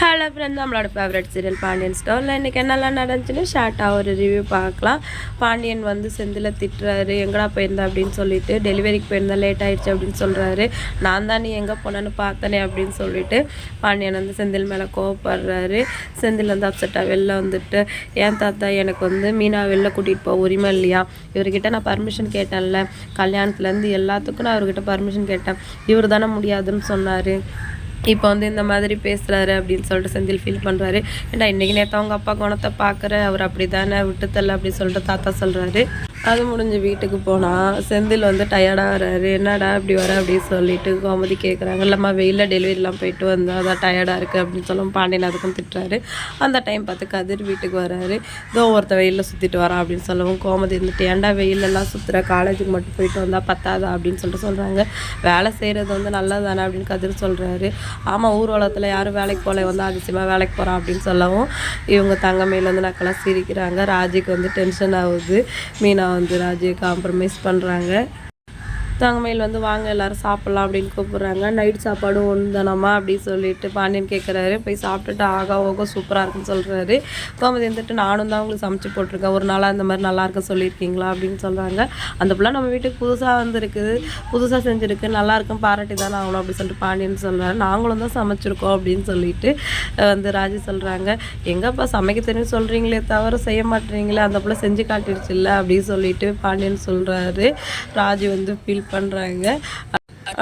Hello friend நம்மளோட favourite serial Pandian ஸ்டோரில் இன்றைக்கி என்னெல்லாம் நடந்துச்சுன்னு ஷார்ட்டாக ஒரு ரிவ்யூ பார்க்கலாம். பாண்டியன் வந்து செந்தில் திட்டுறாரு எங்கடா போயிருந்தா? அப்படின்னு சொல்லிட்டு டெலிவரிக்கு போயிருந்தா லேட் ஆகிடுச்சு அப்படின்னு சொல்கிறாரு நான் தான் நீ எங்கே போனேன்னு பார்த்தனே அப்படின்னு சொல்லிட்டு பாண்டியன் வந்து செந்தில் மேலே கோவப்படுறாரு. செந்தில் வந்து அப்செட்டாக வெளில வந்துட்டு ஏன் தாத்தா எனக்கு வந்து மீனா வெளில கூட்டிகிட்டு போக உரிமை இல்லையா? இவர்கிட்ட நான் பர்மிஷன் கேட்டேன்ல. கல்யாணத்துலேருந்து எல்லாத்துக்கும் நான் அவர்கிட்ட பர்மிஷன் கேட்டேன். இவர் தானே முடியாதுன்னு சொன்னார். இப்போ வந்து இந்த மாதிரி பேசுகிறாரு அப்படின்னு சொல்லிட்டு செந்தில் ஃபீல் பண்ணுறாரு ஏன்டா இன்றைக்கி நேற்று அவங்க அப்பா குணத்தை பார்க்குற அவர் அப்படி தானே விட்டுத்தல்ல அப்படின்னு சொல்லிட்டு தாத்தா சொல்கிறாரு அது முடிஞ்சு வீட்டுக்கு போனால் செந்தில் வந்து டயர்டாக வராரு. என்னடா இப்படி வர? அப்படின்னு சொல்லிட்டு கோமதி கேட்குறாங்க இல்லைம்மா வெயிலில் டெலிவரிலாம் போயிட்டு வந்தால் அதான் டயர்டாக இருக்குது அப்படின்னு சொல்லும். பாண்டியன் அதுக்கும் திட்டுறாரு. அந்த டைம் பார்த்து கதிர் வீட்டுக்கு வராரு. இதோ ஒருத்த வெயிலில் சுற்றிட்டு வரான் அப்படின்னு சொல்லவும் கோமதி இருந்துட்டு ஏன்டா வெயிலெல்லாம் சுற்றுற காலேஜுக்கு மட்டும் போயிட்டு வந்தால் பத்தாதா? அப்படின்னு சொல்லிட்டு சொல்கிறாங்க வேலை செய்கிறது வந்து நல்லது தானே அப்படின்னு கதிர் சொல்கிறாரு ஆமாம் ஊர்வலத்தில் யாரும் வேலைக்கு போகல. வந்து அதிசயமாக வேலைக்கு போகிறான் அப்படின்னு சொல்லவும் இவங்க தங்கமையிலேருந்து நக்கெல்லாம் சிரிக்கிறாங்க. ராஜிக்கு வந்து டென்ஷன் ஆகுது. மீனா வந்து ராஜியை காம்ப்ரமைஸ் பண்ணுறாங்க தங்கமயில் வந்து வாங்க எல்லாரும் சாப்பிட்லாம் அப்படின்னு கூப்பிட்றாங்க. நைட் சாப்பாடும் ஒன்று தானம்மா அப்படின்னு சொல்லிட்டு பாண்டியன் கேட்குறாரு போய் சாப்பிட்டுட்டு ஆகா ஓகோ சூப்பராக இருக்குன்னு சொல்கிறாரு கோமதி வந்துட்டு நானும் தான் உங்களுக்கு சமைச்சு போட்டிருக்கேன். ஒரு நாளாக அந்த மாதிரி நல்லா இருக்க சொல்லியிருக்கீங்களா அப்படின்னு சொல்கிறாங்க அந்த பிள்ளை நம்ம வீட்டுக்கு புதுசாக வந்துருக்குது புதுசாக செஞ்சுருக்கு. நல்லா இருக்கும் பாராட்டி தானே ஆகணும் அப்படின்னு சொல்லிட்டு பாண்டியன் சொல்கிறாரு நாங்களும் தான் சமைச்சிருக்கோம் அப்படின்னு சொல்லிட்டு வந்து ராஜி சொல்கிறாங்க எங்கப்பா சமைக்க தெரியும் சொல்கிறீங்களே தவிர செய்ய மாட்டேறீங்களே அந்த பிள்ளை செஞ்சு காட்டிடுச்சு இல்லை அப்படின்னு சொல்லிட்டு பாண்டியன் சொல்கிறாரு ராஜி வந்து ஃபீல் பண்ணுறாங்க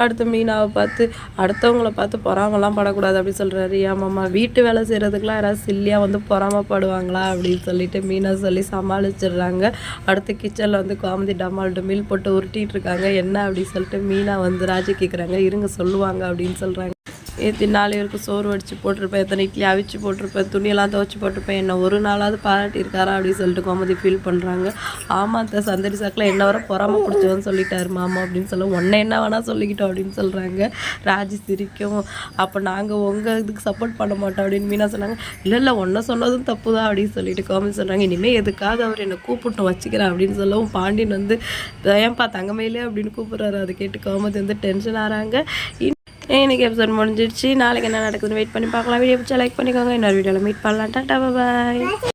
அடுத்து மீனாவை பார்த்து அடுத்தவங்கள பார்த்து பொறாமலாம் படக்கூடாது அப்படின்னு சொல்கிறாரு ஏமாம்மா வீட்டு வேலை செய்கிறதுக்குலாம் யாராவது சில்லியாக வந்து பொறாமப்படுவாங்களா அப்படின்னு சொல்லிட்டு மீனா சொல்லி சமாளிச்சிடுறாங்க. அடுத்து கிச்சனில் வந்து காமெடி டமால் டமில் போட்டு உருட்டிகிட்டு இருக்காங்க. என்ன அப்படின்னு சொல்லிட்டு மீனா வந்து ராஜி கேட்குறாங்க இருங்க சொல்லுவாங்க அப்படின்னு சொல்கிறாங்க ஏற்றி நாலு பேருக்கு சோறு வடித்து போட்டிருப்பேன் எத்தனை இட்லி அவிச்சு போட்டிருப்பேன் துணியெல்லாம் துவச்சி போட்டிருப்பேன். என்ன ஒரு நாளாவது பாராட்டியிருக்காரா அப்படின்னு சொல்லிட்டு கோமதி ஃபீல் பண்ணுறாங்க ஆமாம் தான் சந்தடி சாக்கில் என்ன வர பொறாமல் பிடிச்சவன்னு சொல்லிட்டாரு மாமா அப்படின்னு சொல்ல உன்னை என்ன வேணால் சொல்லிக்கிட்டோம் அப்படின்னு சொல்கிறாங்க ராஜி சிரிக்கும். அப்போ நாங்கள் உங்கள் இதுக்கு சப்போர்ட் பண்ண மாட்டோம் அப்படின்னு மீனா சொன்னாங்க. இல்லை இல்லை ஒன்றை சொன்னதும் தப்பு தான் அப்படின்னு சொல்லிட்டு கோமதி சொல்கிறாங்க இனிமேல் எதுக்காவது அவர் என்னை கூப்பிட்டு வச்சுக்கிறேன் அப்படின்னு சொல்லவும் பாண்டியன் வந்து ஏன்பா தங்கமையிலே அப்படின்னு கூப்பிட்றாரு. அதை கேட்டு கோமதி வந்து டென்ஷன் ஆகிறாங்க இன்னைக்கு எபிசோட் முடிஞ்சிடுச்சு நாளைக்கு என்ன நடக்குதுன்னு வெயிட் பண்ணி பார்க்கலாம். வீடியோ பிடிச்சா லைக் பண்ணிக்கோங்க. இன்னொரு வீடியோவில் மீட் பண்ணலாம். டாட்டா பாய்